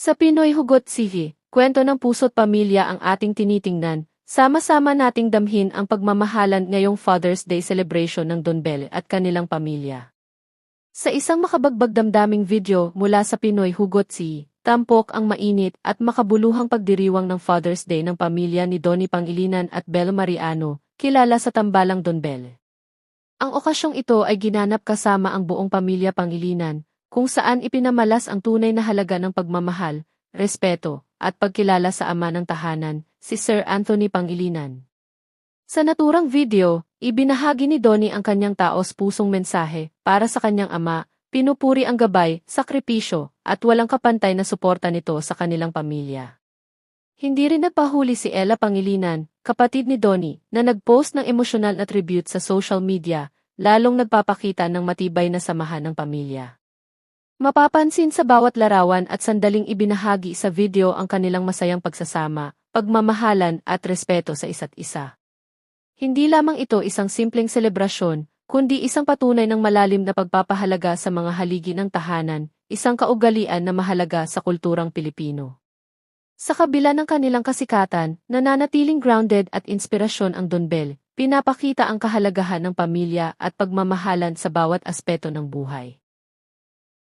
Sa Pinoy Hugot TV, kwento ng puso't pamilya ang ating tinitingnan, sama-sama nating damhin ang pagmamahalan ngayong Father's Day celebration ng Don Bell at kanilang pamilya. Sa isang makabagbag damdaming video mula sa Pinoy Hugot TV, tampok ang mainit at makabuluhang pagdiriwang ng Father's Day ng pamilya ni Donnie Pangilinan at Bel Mariano, kilala sa tambalang Don Bell. Ang okasyong ito ay ginanap kasama ang buong pamilya Pangilinan, kung saan ipinamalas ang tunay na halaga ng pagmamahal, respeto, at pagkilala sa ama ng tahanan, si Sir Anthony Pangilinan. Sa naturang video, ibinahagi ni Donnie ang kanyang taos-pusong mensahe para sa kanyang ama, pinupuri ang gabay, sakripisyo, at walang kapantay na suporta nito sa kanilang pamilya. Hindi rin nagpahuli si Ella Pangilinan, kapatid ni Donnie, na nagpost ng emosyonal na tribute sa social media, lalong nagpapakita ng matibay na samahan ng pamilya. Mapapansin sa bawat larawan at sandaling ibinahagi sa video ang kanilang masayang pagsasama, pagmamahalan at respeto sa isa't isa. Hindi lamang ito isang simpleng selebrasyon, kundi isang patunay ng malalim na pagpapahalaga sa mga haligi ng tahanan, isang kaugalian na mahalaga sa kulturang Pilipino. Sa kabila ng kanilang kasikatan, nananatiling grounded at inspirasyon ang Don Bell, pinapakita ang kahalagahan ng pamilya at pagmamahalan sa bawat aspeto ng buhay.